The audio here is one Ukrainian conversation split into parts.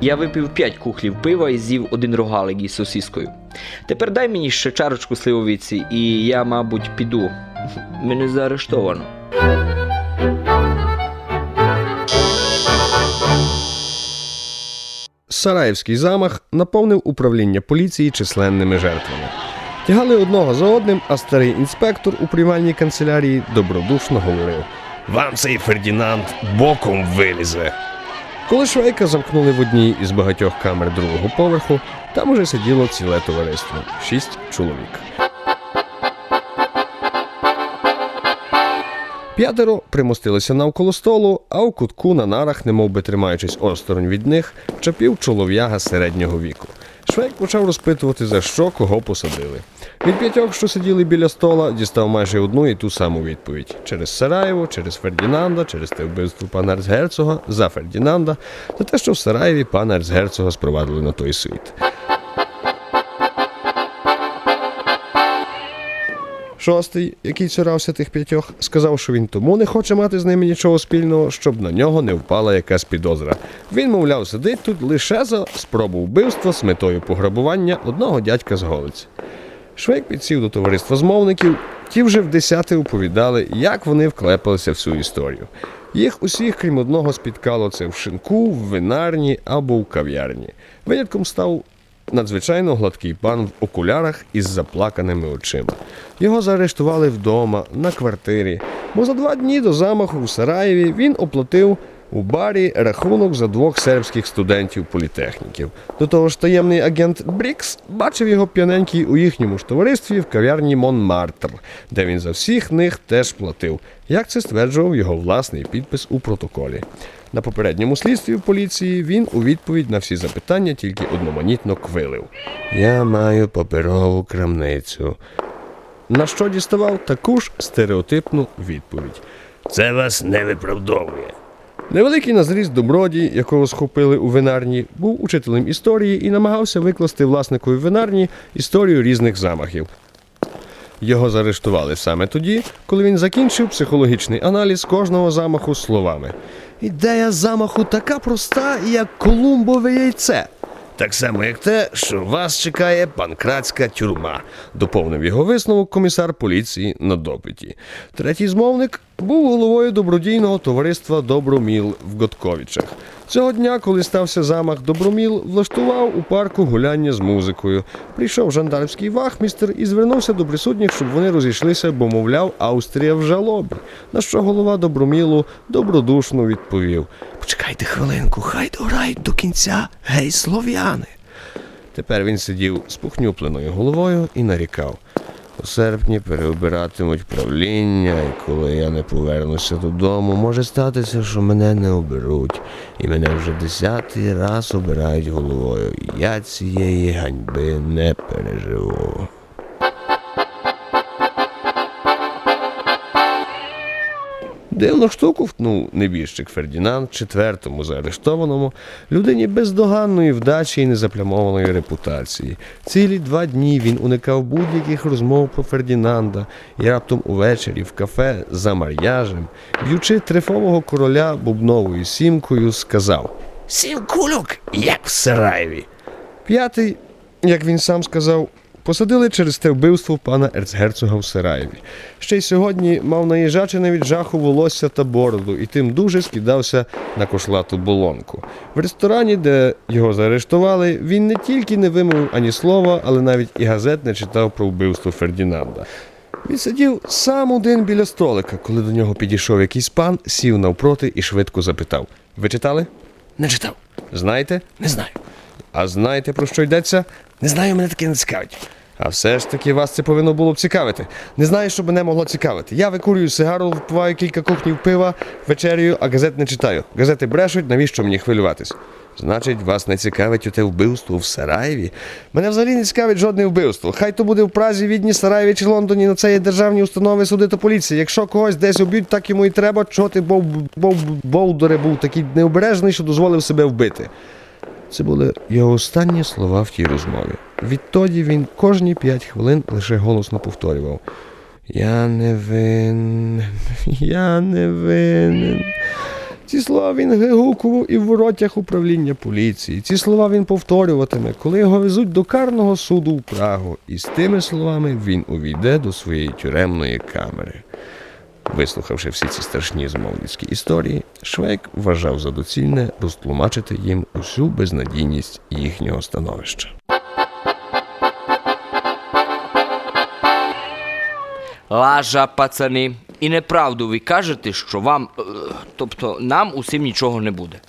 Я випив п'ять кухлів пива і з'їв один рогалик із сосіскою. Тепер дай мені ще чарочку сливовиці, і я, мабуть, піду. Мене заарештовано. Сараївський замах наповнив управління поліції численними жертвами. Тягали одного за одним, а старий інспектор у приймальній канцелярії добродушно говорив: Вам цей Фердінанд боком вилізе. Коли Швейка замкнули в одній із багатьох камер другого поверху, там уже сиділо ціле товариство шість чоловік. П'ятеро примостилися навколо столу, а у кутку на нарах, немов би тримаючись осторонь від них, чапів чолов'яга середнього віку. Швейк почав розпитувати, за що кого посадили. Від п'ятьох, що сиділи біля стола, дістав майже одну і ту саму відповідь: через Сараєво, через Фердінанда, через те вбивство пана Ерцгерцога, за Фердінанда, за те, що в Сараєві пана Ерцгерцога спровадили на той світ. Шостий, який цурався тих п'ятьох, сказав, що він тому не хоче мати з ними нічого спільного, щоб на нього не впала якась підозра. Він, мовляв, сидить тут лише за спробу вбивства з метою пограбування одного дядька з Голиці. Швейк підсів до товариства змовників, ті вже в десяти оповідали, як вони вклепалися в цю історію. Їх усіх, крім одного, спіткало це в шинку, в винарні або в кав'ярні. Винятком став надзвичайно гладкий пан в окулярах із заплаканими очима. Його заарештували вдома, на квартирі, бо за два дні до замаху в Сараєві він оплатив у барі рахунок за двох сербських студентів політехніків. До того ж, таємний агент Брікс бачив його п'яненький у їхньому ж товаристві в кав'ярні Монмартр, де він за всіх них теж платив, як це стверджував його власний підпис у протоколі. На попередньому слідстві в поліції він у відповідь на всі запитання тільки одноманітно квилив. Я маю паперову крамницю. На що діставав таку ж стереотипну відповідь. Це вас не виправдовує. Невеликий на зріст добродій, якого схопили у винарні, був учителем історії і намагався викласти власникові винарні історію різних замахів. Його заарештували саме тоді, коли він закінчив психологічний аналіз кожного замаху словами. Ідея замаху така проста, як колумбове яйце. Так само, як те, що вас чекає панкратська тюрма, доповнив його висновок комісар поліції на допиті. Третій змовник був головою добродійного товариства Доброміл в Готковичах. Цього дня, коли стався замах Доброміл, влаштував у парку гуляння з музикою. Прийшов жандармський вахмістер і звернувся до присутніх, щоб вони розійшлися, бо, мовляв, Австрія в жалобі. На що голова Добромілу добродушно відповів: Почекайте хвилинку, хай дограють до кінця, гей, слов'яни. Тепер він сидів з похнюпленою головою і нарікав. У серпні переобиратимуть правління, і коли я не повернуся додому, може статися, що мене не оберуть. І мене вже десятий раз обирають головою. Я цієї ганьби не переживу. Дивну штуку втнув небіжчик Фердінанд, четвертому заарештованому, людині бездоганної вдачі і незаплямованої репутації. Цілі два дні він уникав будь-яких розмов про Фердінанда і раптом увечері в кафе за мар'яжем, б'ючи трифового короля бубновою сімкою, сказав Сім кульок, як в Сараєві. П'ятий, як він сам сказав, Посадили через те вбивство пана ерцгерцога в Сараєві. Ще й сьогодні мав наїжачене від жаху волосся та бороду, і тим дуже скидався на кошлату болонку. В ресторані, де його заарештували, він не тільки не вимовив ані слова, але навіть і газет не читав про вбивство Фердінанда. Він сидів сам один біля столика, коли до нього підійшов якийсь пан, сів навпроти і швидко запитав: Ви читали? Не читав. Знаєте? Не знаю. А знаєте, про що йдеться? Не знаю, мене таке не цікавить. А все ж таки вас це повинно було б цікавити. Не знаю, що мене могло цікавити. Я викурюю сигару, впиваю кілька кухнів пива, вечерюю, а газет не читаю. Газети брешуть, навіщо мені хвилюватись? Значить, вас не цікавить оте вбивство в Сараєві? Мене взагалі не цікавить жодне вбивство. Хай то буде в Празі, Відні, Сараєві чи Лондоні, на це є державні установи, суди та поліція. Якщо когось десь уб'ють, так йому і треба, чого ти бов, бов, Болдоре був такий необережний, що дозволив себе вбити. Це були його останні слова в тій розмові. Відтоді він кожні п'ять хвилин лише голосно повторював: Я не винен, я не винен. Ці слова він гигукував і в воротях управління поліції. Ці слова він повторюватиме, коли його везуть до карного суду в Прагу. І з тими словами він увійде до своєї тюремної камери. Вислухавши всі ці страшні змовницькі історії, Швейк вважав за доцільне розтлумачити їм усю безнадійність їхнього становища. Лажа, пацани. І неправду ви кажете, що вам, е, тобто нам усім нічого не буде.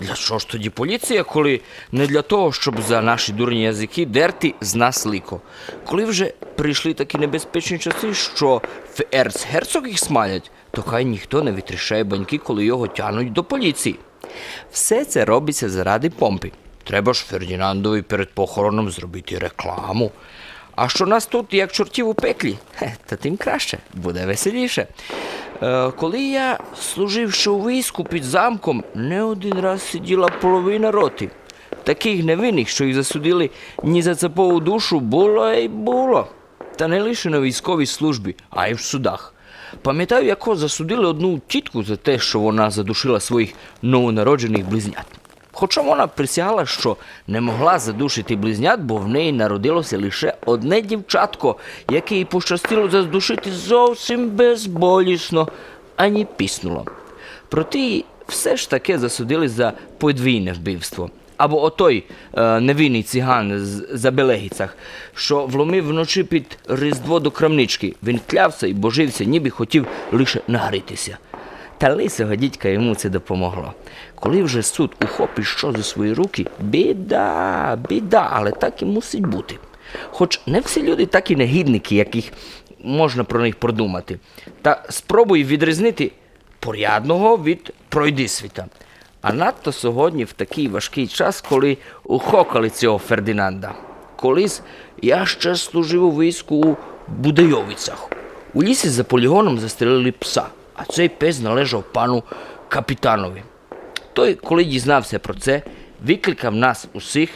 Для чого ж тоді поліція, коли не для того, щоб за наші дурні язики дерти з нас лико? Коли вже прийшли такі небезпечні часи, що в ерцгерцог їх смалять, то хай ніхто не витрішає баньки, коли його тянуть до поліції. Все це робиться заради помпи. Треба ж Фердінандові перед похороном зробити рекламу. А що нас тут як чортів у пеклі, хе, то тим краще, буде веселіше. Е, коли я служив у війську під замком, не один раз сиділа половина роти. Таких невинних, що їх засудили ні за цепову душу, було й було. Та не лише на військовій службі, а й в судах. Пам'ятаю, яко засудили одну тітку за те, що вона задушила своїх новонароджених близнят. Хоча вона присягала, що не могла задушити близнят, бо в неї народилося лише одне дівчатко, яке їй пощастило задушити зовсім безболісно, ані піснуло. Проте її все ж таки засудили за подвійне вбивство. Або отой е, невинний циган з Забелегіцах, що вломив вночі під різдво до крамнички. Він клявся і божився, ніби хотів лише нагритися. Та лисого дідька йому це допомогло. Коли вже суд ухопить що за свої руки, біда, біда, але так і мусить бути. Хоч не всі люди такі негідники, яких можна про них продумати. Та спробуй відрізнити порядного від пройдисвіта. А надто сьогодні в такий важкий час, коли ухокали цього Фердинанда. Колись я ще служив у війську у Будайовицях. У лісі за полігоном застрелили пса, а цей пес належав пану капітанові. Той, коли дізнався про це, викликав нас усіх,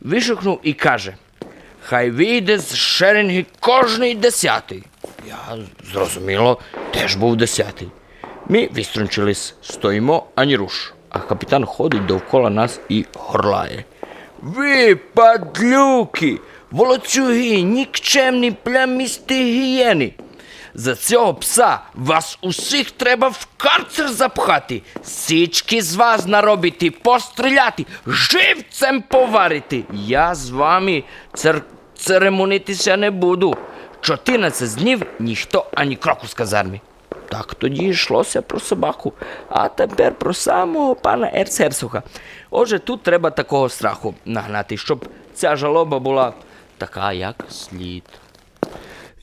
вишукнув і каже: Хай вийде з шеренги кожний десятий. Я, зрозуміло, теж був десятий. Ми виструнчились, стоїмо ані руш, а капітан ходить довкола нас і горлає. Ви, падлюки, волоцюги, нікчемні плямісті гієни. За цього пса вас усіх треба в карцер запхати, січки з вас наробити, постріляти, живцем поварити. Я з вами цер... церемонитися не буду. 14 днів ніхто ані кроку з казармі. Так тоді йшлося про собаку, а тепер про самого пана Ерцгерцога. Отже, тут треба такого страху нагнати, щоб ця жалоба була така, як слід.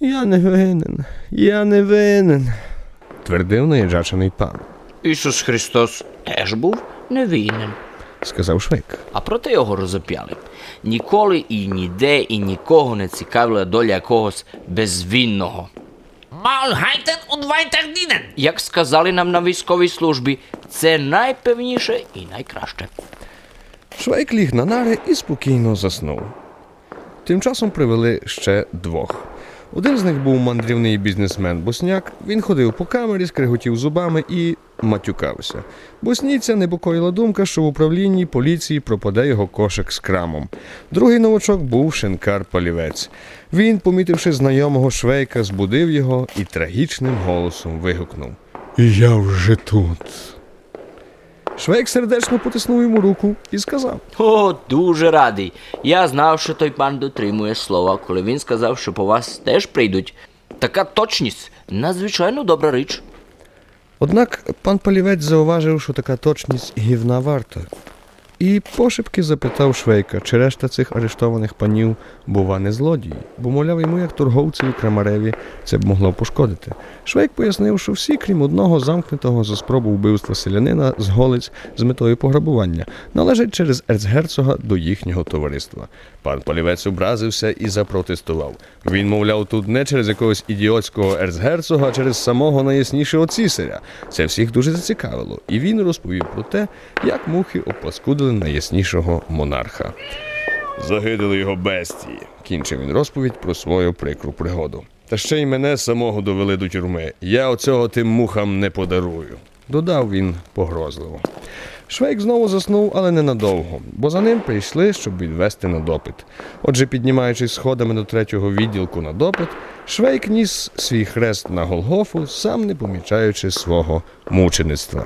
Я не винен, я не винен, твердив наїжджачений пан, Ісус Христос теж був невинен, сказав Швейк. а проте його розоп'яли. Ніколи і ніде і нікого не цікавила доля якогось безвинного. Малгайтен und. Як сказали нам на військовій службі, це найпевніше і найкраще. Швейк ліг на нари і спокійно заснув. Тим часом привели ще двох. Один з них був мандрівний бізнесмен Босняк. Він ходив по камері, скриготів зубами і матюкався. Боснійця непокоїла думка, що в управлінні поліції пропаде його кошик з крамом. Другий новачок був шинкар Полівець. Він, помітивши знайомого швейка, збудив його і трагічним голосом вигукнув: Я вже тут. Швейк сердечно потиснув йому руку і сказав: О, дуже радий. Я знав, що той пан дотримує слова, коли він сказав, що по вас теж прийдуть. Така точність надзвичайно добра річ. Однак пан Полівець зауважив, що така точність гівна варта. І пошепки запитав Швейка, чи решта цих арештованих панів, бува, не злодії, бо, мовляв, йому, як торговцеві крамареві, це б могло пошкодити. Швейк пояснив, що всі, крім одного замкнутого за спробу вбивства селянина з голиць з метою пограбування, належать через ерцгерцога до їхнього товариства. Пан Полівець образився і запротестував. Він, мовляв, тут не через якогось ідіотського ерцгерцога, а через самого найяснішого цісаря. Це всіх дуже зацікавило, і він розповів про те, як мухи опаскудили найяснішого монарха. Загидали його бестії, кінчив він розповідь про свою прикру пригоду. Та ще й мене самого довели до тюрми. Я оцього тим мухам не подарую. Додав він погрозливо. Швейк знову заснув, але ненадовго, бо за ним прийшли, щоб відвести на допит. Отже, піднімаючись сходами до третього відділку на допит, Швейк ніс свій хрест на Голгофу, сам не помічаючи свого мучеництва.